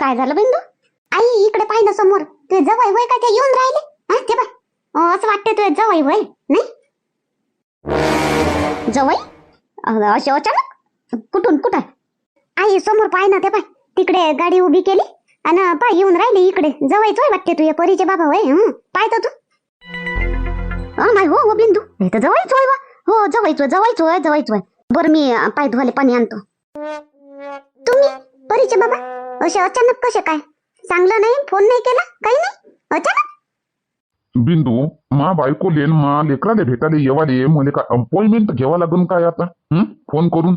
काय झालं बिंदू? आई इकडे पाय ना समोर. तुझे जवळ वय का ते येऊन राहिले? हा ते बाय असं वाटतं तुझे जवळ वय नाही? जवळ? असे अचानक? कुठून कुठं? आई समोर पाय ना ते पाय. तिकडे गाडी उभी केली आणि पाय येऊन राहिले इकडे. जवळच होय वाटते तुझे परीचे बाबा वय पाय तर तू. नाही हो हो बिंदू. हे तर जवळच होय बा. हो जवळच होय जवळच होय जवळच होय. बरं मी पाय धुवाले पाणी आणतो. तुम्ही परीचे बाबा? असे अचानक कसे काय? चांगलं नाही? फोन नाही केला? काही नाही? अचानक? बिंदू मा बायको लेन मा लेकराले भेटाले येवाले मले काय अपॉइंटमेंट घ्यावा लागन काय आता? हं? फोन करून?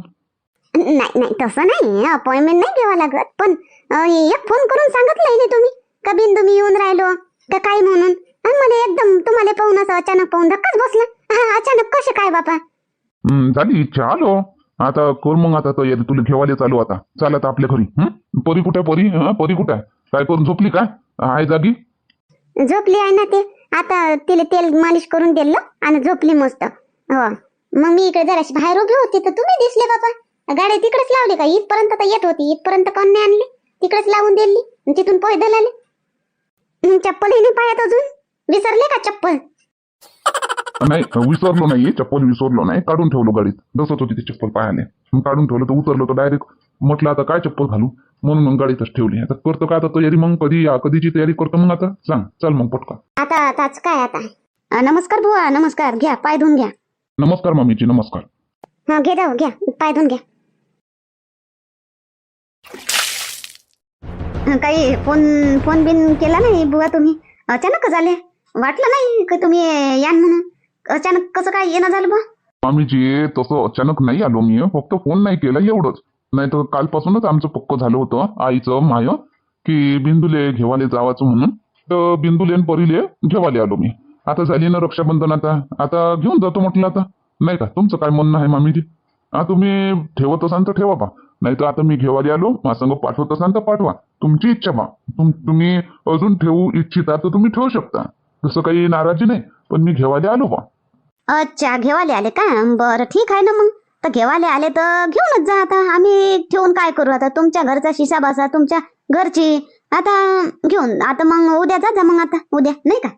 नाही नाही तसं नाही. अपॉइंटमेंट नाही घ्यावं लागत पण अं, एक फोन करून सांगितलंय ना तुम्ही? का बिंदू मी येऊन राहिलो? का काय म्हणून? अन् मला एकदम तुम्हाला पाहून असं अचानक पाहून धक्काच बसला. हा, अचानक कसे काय बाबा हं, झाली इच्छा आलो. आता कर मग आता तयारी तुला ठेवायला चालू आता. चाल आता आपल्या घरी. हं? परी कुठे परी? हा? परी कुठे काय करून झोपली काय आहे जागी? झोपली आहे ना ते. आता तिला तेल मालिश करून दिलं आणि झोपली मस्त. हो. मग मी इकडे जराशी बाहेर उभी होती तर तुम्ही दिसले बाबा. गाडी तिकडेच लावली का? इथपर्यंत तर येत होती. इथपर्यंत कोण नाही आणली. तिकडेच लावून दिली. आणि तिथून पैदल आले चप्पल चप्पलही नाही पायात अजून. विसरले का चप्पल? नाही विसरलो नाही चप्पल विसरलो नाही काढून ठेवलो गाडीत. बसत होती ती चप्पल पायाने. मग काढून ठेवलं तर उतरलो तर डायरेक्ट म्हटलं आता काय चप्पल घालू? म्हणून मग गाडीतच ठेवली. आता करतो काय आता तयारी मग कधी या कधीची तयारी करतो मग आता? सांग चल मग पटका आता आताच काय आता? नमस्कार बुवा नमस्कार. घ्या पाय धुवून घ्या. नमस्कार मामीची नमस्कार. हा घे जाऊ घ्या पाय धुवून घ्या. काही फोन फोन बिन केला नाही बुवा तुम्ही? अचानक झाले वाटलं नाही का तुम्ही यान म्हणून? अचानक कसं काय येणं झालं बा मामीजी तसं अचानक नाही आलो मी फक्त फोन नाही केला एवढंच. नाही तर कालपासूनच आमचं पक्क झालं होतं आईचं माय की बिंदुले घेवाले जावाचं म्हणून. तर बिंदुले आणि परीले घेवाले आलो मी. आता झाली ना रक्षाबंधन आता. आता घेऊन जातो म्हटलं आता. नाही का? तुमचं काय म्हणणं आहे मामीजी? हा तुम्ही ठेवत असाल तर ठेवा बा. नाही तर आता मी घेवाले आलो माझ्या पाठवत असाल तर पाठवा. तुमची इच्छा बा. तुम तुम्ही अजून ठेवू इच्छिता तर तुम्ही ठेवू शकता. तसं काही नाराजी नाही पण मी घेवाले आलो बा. अच्छा घेवाले आले का? बरं ठीक आहे ना मग. तर घेवाले आले तर घेऊनच जा आता. आम्ही ठेवून काय करू आता? तुमच्या घरचा शिसा बसा तुमच्या घरची. आता घेऊन आता मग उद्या जा जा मग आता उद्या नाही का?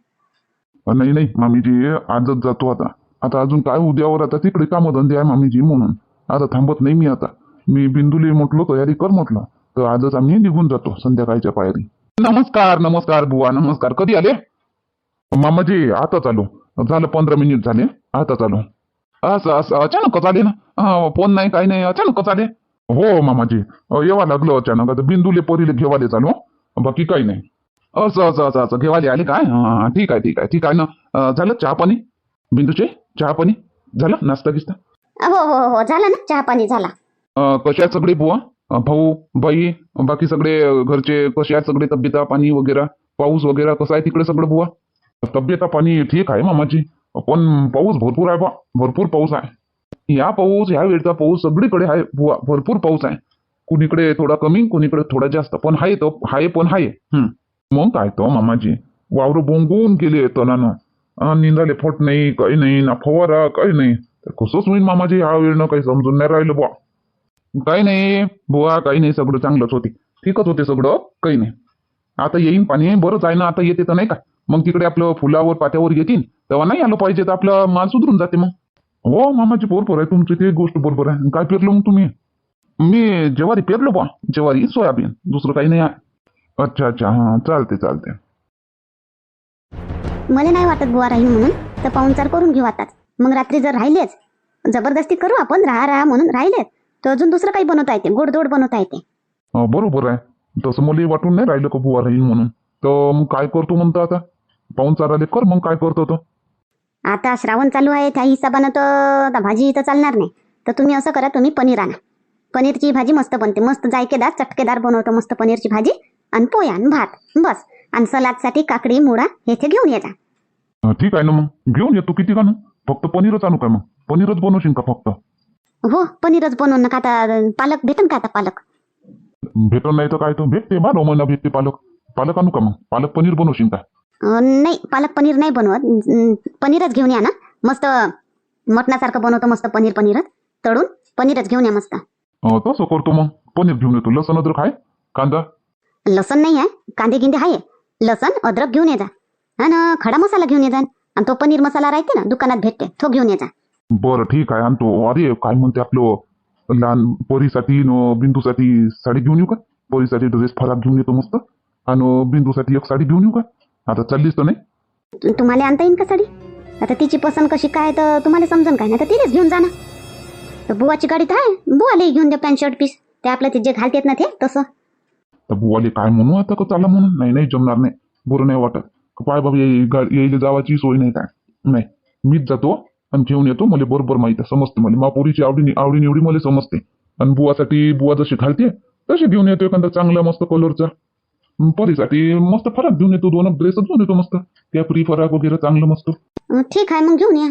नाही नाही मामीजी आजच जातो आता. आता अजून काय उद्यावर आता तिकडे कामधंदे आहे मामीजी म्हणून. आता थांबत नाही मी आता. मी बिंदुली म्हटलो तयारी कर म्हटलं. तर आजच आम्ही निघून जातो संध्याकाळच्या पायरी. नमस्कार नमस्कार बुवा नमस्कार. कधी आले? मामाजी आता चालू झालं पंधरा मिनिट झाले. आता चालू. असं असं अचानकच आले ना. हा, फोन नाही काही नाही अचानकच आले. हो मामाजी. येवा लागलो अचानक. आता बिंदुले पोरीले घेवाले चालू बाकी काही नाही. असं असं असं असं. घेवाले आले काय? हा ठीक आहे ठीक आहे ठीक आहे ना. झालं चहा पाणी बिंदूचे चहा पाणी झालं? नाश्ता गिस्ता? हो हो हो. झालं ना. चहा पाणी झाला आहेत सगळे बुवा? भाऊ बाई बाकी सगळे घरचे कसे आहेत सगळे तब्येता पाणी वगैरे पाऊस वगैरे कसं आहे तिकडे सगळं बुवा? तब्येता पाणी ठीक आहे मामाची पण पाऊस भरपूर आहे बा. भरपूर पाऊस आहे. या पाऊस ह्या वेळचा पाऊस सगळीकडे आहे बुवा. भरपूर पाऊस आहे. कुणीकडे थोडा कमी कुणीकडे थोडा जास्त. पण आहे तो आहे पण आहे. मग काय तो मामाजी? वावर बोंबून गेले तणानं निंदाले फोट नाही काही नाही ना फवारा काही नाही. तर कसंच होईल मामाजी? ह्या वेळनं काही समजून नाही राहिलं बुवा. काही नाही बुवा काही नाही. सगळं चांगलंच होते. ठीकच होते सगळं. काही नाही. आता येईन पाणी. बरंच आहे ना. आता येते तर नाही का? मग तिकडे आपलं फुलावर पात्यावर येतील तेव्हा नाही आलं पाहिजे तर आपला माल सुधरून जाते मग. हो मामाची बरोबर आहे तुमची ती गोष्ट बरोबर आहे. काय पेरलं मग तुम्ही? मी ज्वारी पेरलो बा ज्वारी सोयाबीन दुसरं काही नाही आहे. अच्छा अच्छा हां चालते चालते मला नाही वाटत बुवा राहील म्हणून तर पाहुणचार करून घेऊ आताच. मग रात्री जर राहिलेच जबरदस्ती करू आपण राहा राहा म्हणून राहिलेच तर अजून दुसरं काही बनवता येते गोडधोड बनवता येते. बरोबर आहे. तसं मला वाटून नाही राहिलं का बुवा राहील म्हणून. तर मग काय करतो म्हणतो आता? पाहून चाराले कर मग काय करतो तो? आता श्रावण चालू आहे त्या हिशोबानं तर आता भाजी तर चालणार नाही. तर तुम्ही असं करा तुम्ही पनीर आणा. पनीरची भाजी मस्त बनते. मस्त जायकेदार चटकेदार बनवतो मस्त पनीरची भाजी. आणि पोया आणि भात. बस. आणि सलादसाठी काकडी मुळा हे ते घेऊन ये जा. अं, ठीक आहे ना मग. घेऊन येतो किती का ना? फक्त पनीरच आणू काय मग? पनीरच बनवशील का फक्त? हो पनीरच बनवून नका आता. पालक भेटन का आता पालक? भेटत नाही तर काय तर भेटते बारा महिना भेटते पालक. पालक आणू का मग? पालक पनीर बनवशील का? नाही पालक पनीर नाही बनवत. पनीरच घेऊन या ना. मस्त मटणासारखं बनवतो मस्त पनीर पनीरच तळून पनीरच घेऊन या मस्त. तसं करतो मग. पनीर घेऊन येतो. लसण अद्रक आहे? कांदा? लसण नाही आहे. कांदे गिंदे आहे. लसण अद्रक घेऊन ये जा. आणि खडा मसाला घेऊन ये जा. आणि तो पनीर मसाला राहते ना दुकानात भेटते. तो घेऊन ये जा. बरं ठीक आहे. आणतो अरे काय म्हणते आपलं लहान पोरीसाठी न बिंदूसाठी साडी घेऊन येऊ का? पोरीसाठी ड्रेस फराक घेऊन येतो मस्त. आणि बिंदूसाठी एक साडी घेऊन येऊ का? आता चाललीस तर नाही तुम्हाला आणता येईन का साडी? आता तिची पसंत कशी काय तर तुम्हाला समजून काय? ना तर तिनेच घेऊन जा ना तर बुवाची गाडी तर आहे. बुवालाही घेऊन द्या पॅन्ट शर्ट पीस. ते आपलं ते जे घालतेत ना ते तसं. तर बुवाले काय म्हणू आता का चाला म्हणून? नाही नाही जमणार नाही. बरं नाही वाटत. का पाय बाबा येई- गा- यायला जावाची सोय नाही काय? नाही. मीच जातो आणि घेऊन येतो. मला बरोबर माहिती आहे समजते मला. मापोरीची आवडी आवडी निवडी मला समजते. आणि बुवासाठी बुवा जशी घालते तशी घेऊन येतो एखादा चांगला मस्त कलरचा परीसाठी मस्त फराक घेऊन येतो दोन ड्रेस घेऊन येतो मस्त. त्या फ्री फराक वगैरे चांगलं मस्त. अं, ठीक आहे मग घेऊन या.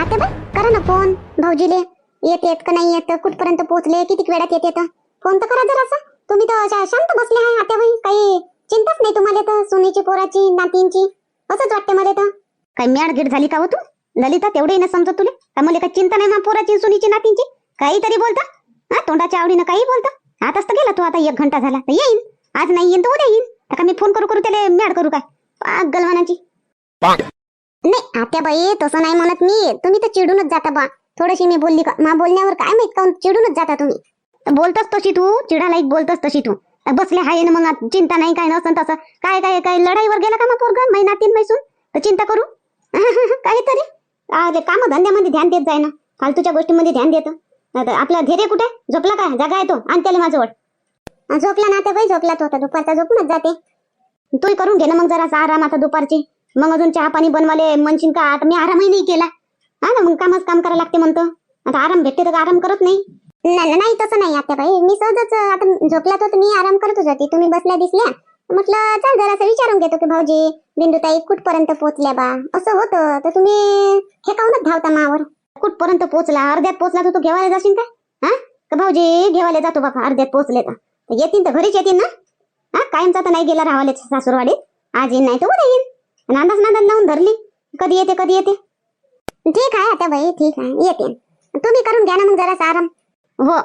आता करा ना फोन भाऊजीले येत येत का नाही येत कुठपर्यंत पोहोचले किती वेळात येत येत फोन तर करा जरासा. तुम्ही तर अशा शांत बसले आहे आता काही चिंताच नाही तुम्हाला तर सुनेची पोराची नातींची. असंच वाटते मला तर. काही मॅड गिड झाली का हो तू? ललिता तेवढे ना समजत तुले? का मला काही चिंता नाही ना पोराची सुनीची नातींची? काहीतरी बोलता? हा तोंडाच्या आवडीनं काही बोलता? आताच तर गेला तू आता एक घंटा झाला. तर येईन. आज नाही येईन तर उद्या येईन. आता मी फोन करू करू त्याला मॅड करू काय? पाक गलवानाची. नाही आत्या बाई तसं नाही म्हणत मी. तुम्ही तर चिडूनच जाता बा. थोडीशी मी बोलली का मा बोलण्यावर काय माहीत का चिडूनच जाता तुम्ही. तर तशी तू चिडालायक बोलतस तशी तू. बसले हाय ना मग चिंता नाही काय नसन तसं. काय काय काय लढाईवर गेला का मग पोरग? महिना तीन मैसून तर चिंता करू. काहीतरी. काम धंद्यामध्ये ध्यान देत जाय ना फालतूच्या गोष्टीमध्ये ध्यान देतं. आपला धैर्य कुठे? झोपला काय? जागा आहे तो. आणि त्याला माझ्यावर झोपला ना आता बाई झोपला तो. आता दुपारचा झोपूनच जाते. तू करून घे ना मग जरासा आराम आता दुपारची. मग अजून चहा पाणी बनवाले म्हणशील का? आता मी आरामही नाही केला. हा ना मग कामच काम करायला लागते म्हणतो. आता आराम भेटते तर आराम करत नाही. नाही नाही तसं नाही आता बाई. मी सहजच आता झोपला तो तर मी आराम करतच होती. तुम्ही बसल्या दिसल्या. म्हटलं चल जरासं विचारून घेतो की भाऊजी बिंदुताई कुठपर्यंत पोहोचल्या बा? असं होतं. तर तुम्ही हे काऊनच धावता मावर? कुठपर्यंत पोहोचला? अर्ध्यात पोहोचला तर तू घेवायला जाशील का? हा? का भाऊजी घेवायला जातो बापा अर्ध्यात पोहोचले तर. येतील तर घरीच येतील ना? हा? कायमचा तर नाही गेला राहावाले सासूरवाडीत. आज येईन नाही तर उद्या येईन. नांदाच अंदाज लावून धरली. कधी येते कधी येते? ठीक आहे आता बाई ठीक आहे. येते तुम्ही करून घ्या ना मग जरासा आराम. हो.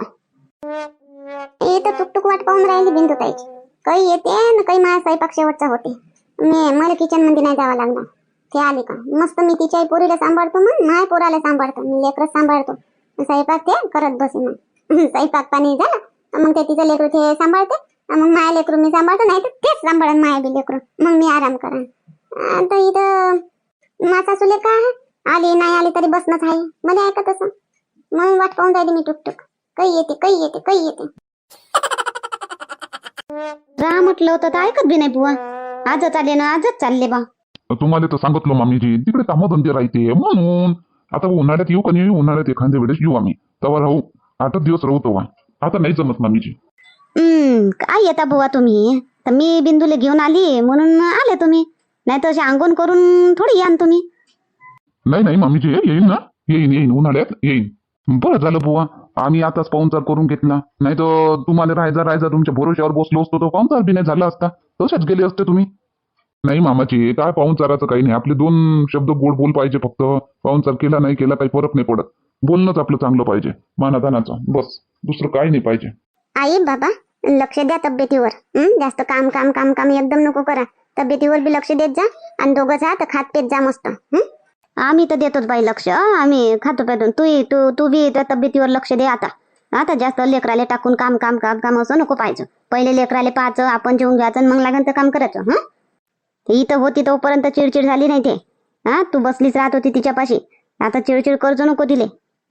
हे तर टुकटुक वाट पाहून राहिली बिंदुताईची. काही येते ना काही माझा स्वयंपाक शेवटचा होते. मी मला किचनमध्ये नाही जावं लागणार. ते आले का? मस्त मी तिच्या पोरीला सांभाळतो मग माय पोराला सांभाळतो. मी लेकरच सांभाळतो. स्वयंपाक ते करत बसे मग. स्वयंपाक पाणी झालं मग ते तिचं लेकरू ते सांभाळते. मग माया लेकरू मी सांभाळतो नाही तर तेच सांभाळन माया बी लेकरू. मग मी आराम करा आता इथं माझा सुले का आली नाही आली तरी बसणंच आहे. मला ऐकत असं. मग वाट पाहून राहिली मी टुकटुक. काही येते काही येते काही येते. राहा म्हटलं होतं तर ऐकत बी नाही बुवा. आजच आले ना आजच चालले बा. तुम्हाला तर सांगितलं मामीजी तिकडे कामधंदे राहते. म्हणून आता उन्हाळ्यात येऊ का नाही? उन्हाळ्यात एखाद्या वेळेस येऊ आम्ही. तेव्हा राहू. आठच दिवस राहू तेव्हा आता नाही जमत मामीजी. हम्म काय येता बुवा तुम्ही? तर मी बिंदूला घेऊन आली म्हणून आले तुम्ही. नाही तर अंगण करून थोडी यान तुम्ही. नाही नाही मामीजी येईल ना. येईन येईन उन्हाळ्यात येईन. बरं झालं बुवा. आम्ही आताच पाहुणचार करून घेतला. नाही तर तुम्हाला राहायचा राहायचा तुमच्या भरोश्यावर बसलो असतो तो पाहुणचार बी नाही झाला असता. तसेच गेले असते तुम्ही. नाही मामाची काय पाहुणचाराचं काही नाही. आपले दोन शब्द गोड बोल पाहिजे फक्त. पाहुणचार केला नाही केला काही फरक नाही पडत. बोलणंच आपलं चांगलं पाहिजे. मानादानाचं. बस. दुसरं काही नाही पाहिजे. आई बाबा लक्ष द्या तब्येतीवर. हं? जास्त काम काम काम काम एकदम नको करा. तब्येतीवर बी लक्ष देत जा आणि दोघं जा तर खात पेत जा मस्त. हं? आम्ही तर देतोच बाई लक्ष. आम्ही खातो पेतो. तू तू तू बी त्या तब्येतीवर लक्ष दे आता. आता जास्त लेकराले टाकून काम काम काम काम असं नको पाहिजे पहिले लेकराले पाहायचं आपण जेवून घ्यायचं आणि मग लागेल तर काम करायचं. हं? इथं होती तोपर्यंत चिडचिड झाली नाही ते. हा तू बसलीच राहत होती तिच्यापाशी. आता चिडचिड करजो नको तिले.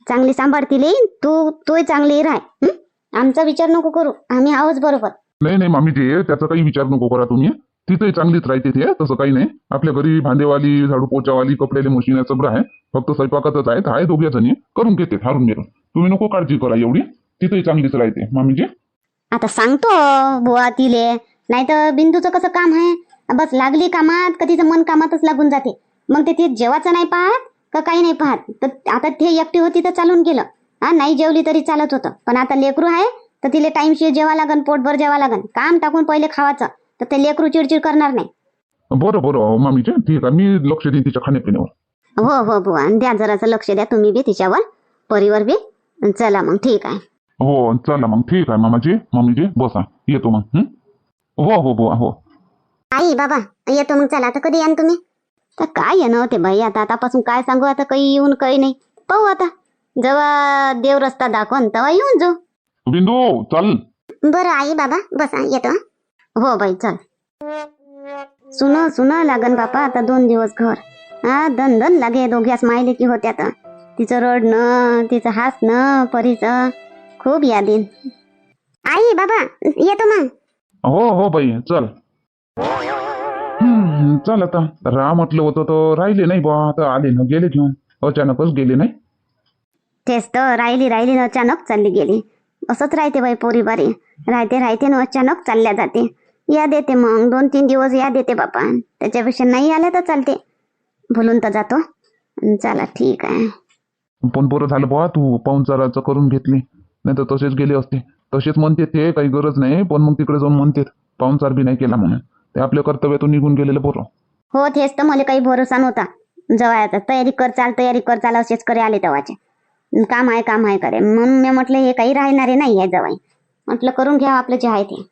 चांगली सांभाळ तिले. तू तूही चांगली राह. हं? आमचा विचार नको करू. आम्ही आहोच बरोबर. नाही नाही मामीजी त्याचा काही विचार नको करा तुम्ही. तिथे चांगलीच राहते ते तसं काही नाही. आपल्या घरी भांडेवाली झाडू पोचावाली कपड्याले मशीन आहे सगळं आहे. फक्त स्वयंपाकातच आहे आहे दोघ्या जणी. करून घेते हारून घेतो तुम्ही नको काळजी करा एवढी. तिथेही चांगलीच राहते. मामीजी आता सांगतो बुवा तिले. नाही तर बिंदूचं कसं काम आहे? बस लागली कामात का तिचं मन कामातच लागून जाते? मग ते ती जेवाचं नाही पाहत का काही नाही पाहत? तर आता ते एकटी होती तर चालून गेलं. हा नाही जेवली तरी चालत होतं. पण आता लेकरू आहे तर तिले टाइमशीर जेवा लागन पोटभर जेवा लागन. काम टाकून पहिले खावाचं. तर ते लेकरू चिडचिड करणार नाही. बरं बरं मामीजी ठीक आहे मी लक्ष देईन तिच्या खाण्यापिण्यावर. हो हो बुवा. द्या जरासं लक्ष द्या. तुम्ही बी तिच्यावर परीवर बी. चला मग ठीक आहे. हो चला मग. ठीक आहे मामाजी मम्मीजी बसा. येतो मग हं? हो हो बुवा हो. आई बाबा येतो मग चला. आता कधी यान तुम्ही? तर काय आहे ना ते बाई? आता आतापासून काय सांगू? आता काही येऊन काही नाही. पाहू आता. जेव्हा देव रस्ता दाखवून तेव्हा येऊन जाऊ. बिंदू चल. बरं आई बाबा बसा येतो हं. हो बाई चल. सुन सुन लागन बापा आता दोन दिवस घर. हा दन दन लागे दोघ्यास मायले की होत्या तर तिचं रडणं तिचं हसणं परीचं. खूप याद येईन आई बाबा येतो मग. हो हो बाई चल. हम्म, चल आता. राह म्हटलं होतं तर राहिले नाही बा. आता आले ना गेले घेऊन. अचानकच गेले नाही? तेच तर राहिली राहिली ना अचानक चालली गेली. असंच राहते बाई पोरी बारी. राहते राहते ना अचानक चालल्या जाते. याद येते मग दोन तीन दिवस याद येते बापा. त्याच्यापेक्षा नाही आल्या तर चालते. भुलून तर जातो. चला ठीक आहे. पण बरं झालं बा तू पाहुणचाराचं करून घेतली. नाही तर तसेच गेले असते. तसेच म्हणते ते काही गरज नाही पण मग तिकडे जाऊन म्हणते पाहुणचार बी नाही केला म्हणून. ते आपल्या कर्तव्यातून निघून गेलेलं पोरं. हो तेच तर मला काही भरोसा नव्हता. जवळ तयारी कर चाल तयारी कर चाल असेच करे आले तेव्हाचे. काम आहे काम आहे करे. म्हणून मी म्हटलं हे काही राहणारे नाही आहे जवळ. म्हटलं करून घ्या आपलं जे आहे ते.